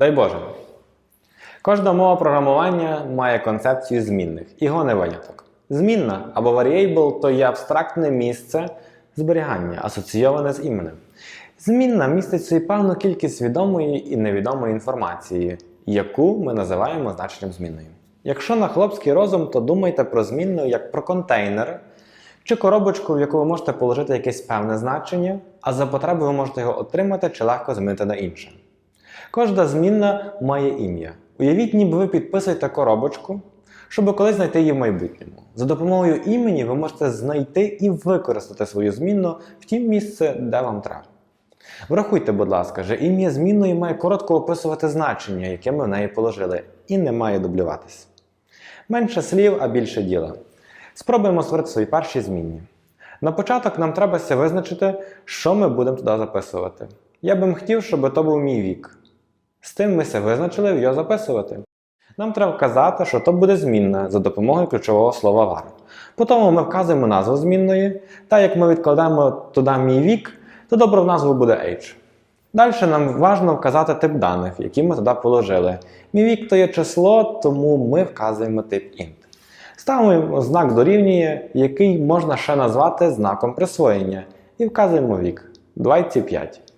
Дай Боже. Кожна мова програмування має концепцію змінних, його не виняток. Змінна або variable – то є абстрактне місце зберігання, асоційоване з іменем. Змінна містить собі певну кількість відомої і невідомої інформації, яку ми називаємо значенням змінною. Якщо на хлопський розум, то думайте про змінну як про контейнер чи коробочку, в яку ви можете положити якесь певне значення, а за потреби ви можете його отримати чи легко змінити на інше. Кожна змінна має ім'я. Уявіть, ніби ви підписуєте коробочку, щоб колись знайти її в майбутньому. За допомогою імені ви можете знайти і використати свою змінну в тім місце, де вам треба. Врахуйте, будь ласка, що ім'я змінної має коротко описувати значення, яке ми в неї положили, і не має дублюватися. Менше слів, а більше діла. Спробуємо створити свої перші змінні. На початок нам треба визначити, що ми будемо туди записувати. Я би хотів, щоб то був мій вік. З тим ми се визначили його записувати. Нам треба вказати, що то буде змінна за допомогою ключового слова var. Потім ми вказуємо назву змінної, та як ми відкладемо туди мій вік, то добре в назву буде age. Далі нам важливо вказати тип даних, які ми туди положили. Мій вік то є число, тому ми вказуємо тип int. Ставимо знак дорівнює, який можна ще назвати знаком присвоєння, і вказуємо вік 25.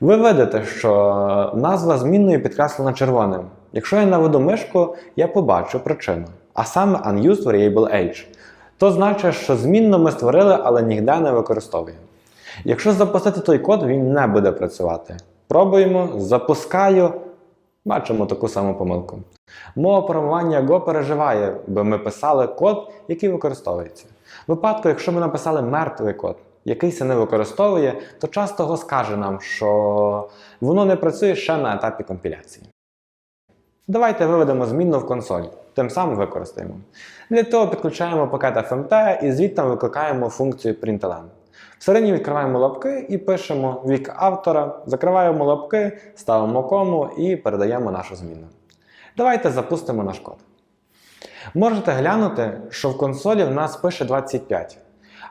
Ви видите, що назва змінної підкреслена червоним. Якщо я наведу мишку, я побачу причину. А саме unused variable age. То значить, що змінну ми створили, але ніде не використовуємо. Якщо запустити той код, він не буде працювати. Пробуємо, запускаю, бачимо таку саму помилку. Мова програмування Go переживає, бо ми писали код, який використовується. Випадку, якщо ми написали мертвий код, який не використовує, то часто Go скаже нам, що воно не працює ще на етапі компіляції. Давайте виведемо змінну в консоль, тим самим використаємо. Для того підключаємо пакет FMT і звідти викликаємо функцію println. Всередині відкриваємо лапки і пишемо вік автора, закриваємо лапки, ставимо кому і передаємо нашу зміну. Давайте запустимо наш код. Можете глянути, що в консолі в нас пише 25.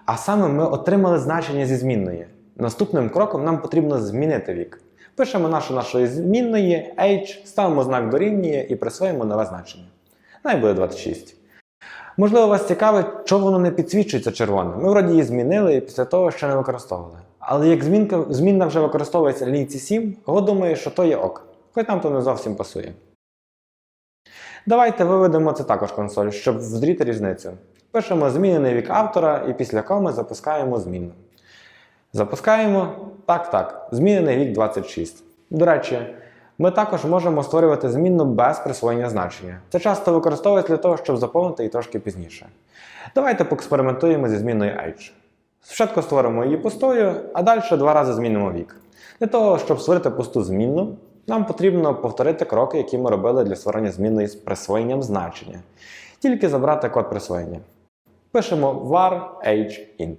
А саме ми отримали значення зі змінної. Наступним кроком нам потрібно змінити вік. Пишемо нашу нашої змінної age, ставимо знак дорівнює і присвоїмо нове значення. Най буде 26. Можливо, вас цікавить, чого воно не підсвічується червоним. Ми вроді її змінили і після того ще не використовували. Але як змінка, змінна вже використовується в лінійці 7, Го думає, що то є ок. Хоч нам то не зовсім пасує. Давайте виведемо це також консоль, щоб зріти різницю. Пишемо змінений вік автора і після коми запускаємо змінну. Запускаємо. Так, так. Змінений вік 26. До речі, ми також можемо створювати змінну без присвоєння значення. Це часто використовується для того, щоб заповнити її трошки пізніше. Давайте поекспериментуємо зі змінною age. Спочатку створимо її пустою, а далі два рази змінимо вік. Для того, щоб створити пусту змінну, нам потрібно повторити кроки, які ми робили для створення змінної з присвоєнням значення. Тільки забрати код присвоєння. Пишемо var age int.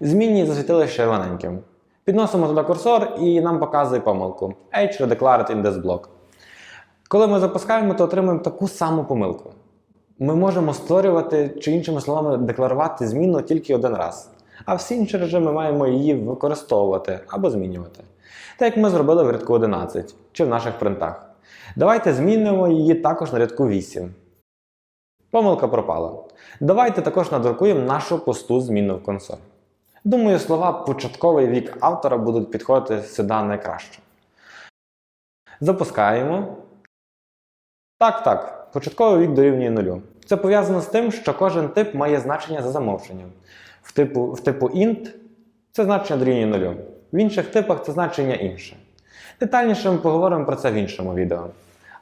Змінні засвітили червоненьким. Підносимо туди курсор і нам показує помилку. Age redeclared in this block. Коли ми запускаємо, то отримуємо таку саму помилку. Ми можемо створювати, чи іншими словами, декларувати зміну тільки один раз. А всі інші режими маємо її використовувати або змінювати. Так як ми зробили в рядку 11 чи в наших принтах. Давайте змінимо її також на рядку 8. Помилка пропала. Давайте також надрукуємо нашу пусту зміну в консоль. Думаю, слова початковий вік автора будуть підходити сюди найкраще. Запускаємо. Так, так. Початковий вік дорівнює нулю. Це пов'язано з тим, що кожен тип має значення за замовченням. В типу, в типу int це значення дорівнює нулю. В інших типах це значення інше. Детальніше ми поговоримо про це в іншому відео.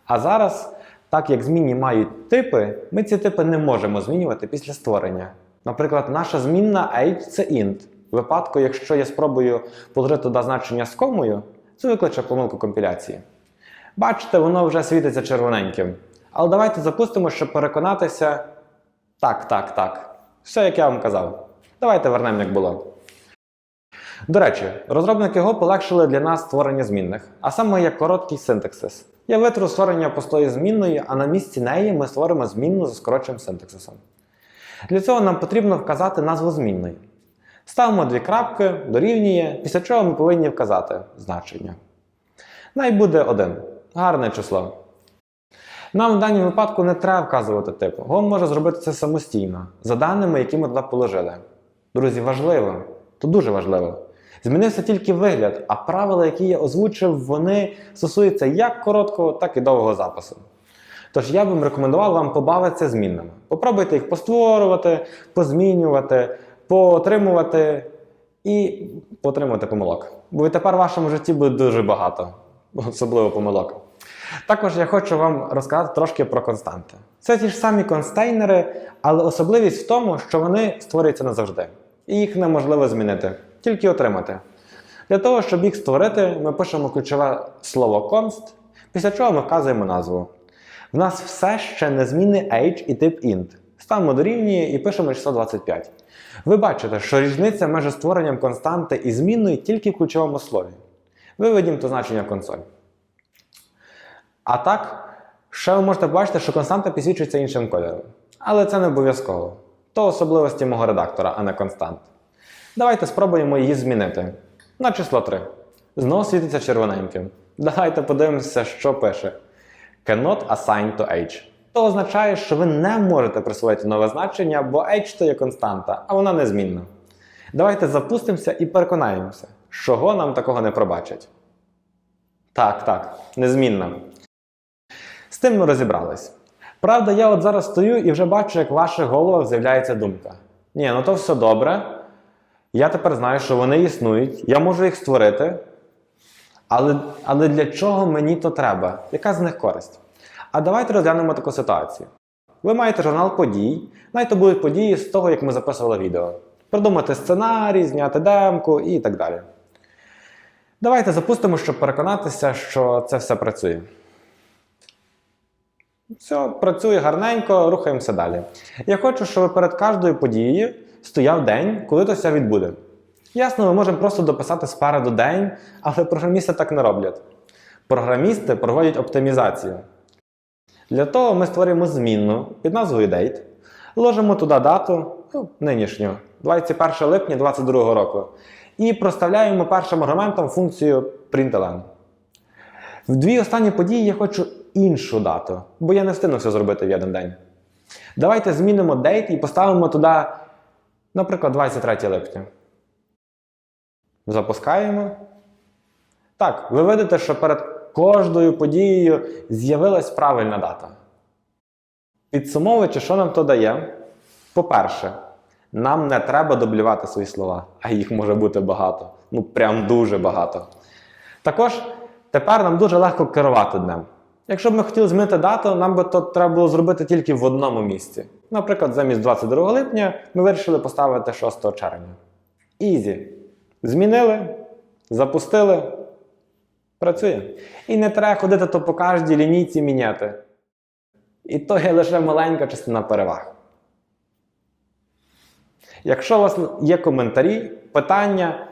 А зараз, так як змінні мають типи, ми ці типи не можемо змінювати після створення. Наприклад, наша змінна age це int. В випадку, якщо я спробую положити туди значення з комою, це викличе помилку компіляції. Бачите, воно вже світиться червоненьким. Але давайте запустимо, щоб переконатися. Так, так, так. Все, як я вам казав. Давайте вернемо, як було. До речі, розробники Go полегшили для нас створення змінних, а саме як короткий синтаксис. Я витру створення пустої змінної, а на місці неї ми створимо змінну за скороченим синтаксисом. Для цього нам потрібно вказати назву змінної. Ставимо дві крапки, дорівнює, після чого ми повинні вказати значення. Най буде 1. Гарне число. Нам в даному випадку не треба вказувати типу. Гон може зробити це самостійно, за даними, які ми туди положили. Друзі, важливо, то дуже важливо. Змінився тільки вигляд, а правила, які я озвучив, вони стосуються як короткого, так і довгого запису. Тож я б рекомендував вам побавитися змінними. Попробуйте їх постворювати, позмінювати, поотримувати і поотримувати помилок. Бо відтепер в вашому житті буде дуже багато, особливо помилок. Також я хочу вам розказати трошки про константи. Це ті ж самі констейнери, але особливість в тому, що вони створюються назавжди. І їх неможливо змінити, тільки отримати. Для того, щоб їх створити, ми пишемо ключове слово const, після чого ми вказуємо назву. В нас все ще незмінний age і тип int. Ставимо дорівнює і пишемо число 25. Ви бачите, що різниця між створенням константи і змінною тільки в ключовому слові. Виведімо то значення консоль. А так, ще ви можете побачити, що константа підсвічується іншим кольором. Але це не обов'язково. То особливості мого редактора, а не констант. Давайте спробуємо її змінити. На число 3. Знову світиться червоненьким. Давайте подивимося, що пише. Cannot assign to age. То означає, що ви не можете присвоїти нове значення, бо age то є константа, а вона незмінна. Давайте запустимося і переконаємося, чого нам такого не пробачать. Так, так, незмінна. З тим ми розібрались. Правда, я от зараз стою і вже бачу, як в ваших головах з'являється думка. Ні, ну то все добре. Я тепер знаю, що вони існують, я можу їх створити. Але, але для чого мені то треба? Яка з них користь? А давайте розглянемо таку ситуацію. Ви маєте журнал подій, навіть то будуть події з того, як ми записували відео. Придумати сценарій, зняти демку і так далі. Давайте запустимо, щоб переконатися, що це все працює. Все, працює гарненько, рухаємося далі. Я хочу, щоб перед кожною подією стояв день, коли то все відбуде. Ясно, ми можемо просто дописати спереду день, але програмісти так не роблять. Програмісти проводять оптимізацію. Для того ми створюємо змінну під назвою Date, ложимо туди дату, ну, нинішню, 21 липня 2022 року, і проставляємо першим аргументом функцію println. В дві останні події я хочу іншу дату, бо я не встигну все зробити в один день. Давайте змінимо date і поставимо туди, наприклад, 23 липня. Запускаємо. Так, ви видите, що перед кожною подією з'явилась правильна дата. Підсумовуючи, що нам то дає? По-перше, нам не треба дублювати свої слова, а їх може бути багато. Ну, прям дуже багато. Також тепер нам дуже легко керувати днем. Якщо б ми хотіли змінити дату, нам би то треба було зробити тільки в одному місці. Наприклад, замість 22 липня ми вирішили поставити 6 червня. Ізі. Змінили, запустили, працює. І не треба ходити то по кожній лінійці міняти. І то є лише маленька частина переваг. Якщо у вас є коментарі, питання,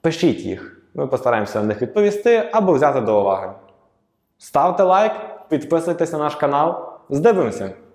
пишіть їх. Ми постараємося на них відповісти або взяти до уваги. Ставте лайк, підписуйтесь на наш канал. Здивимося!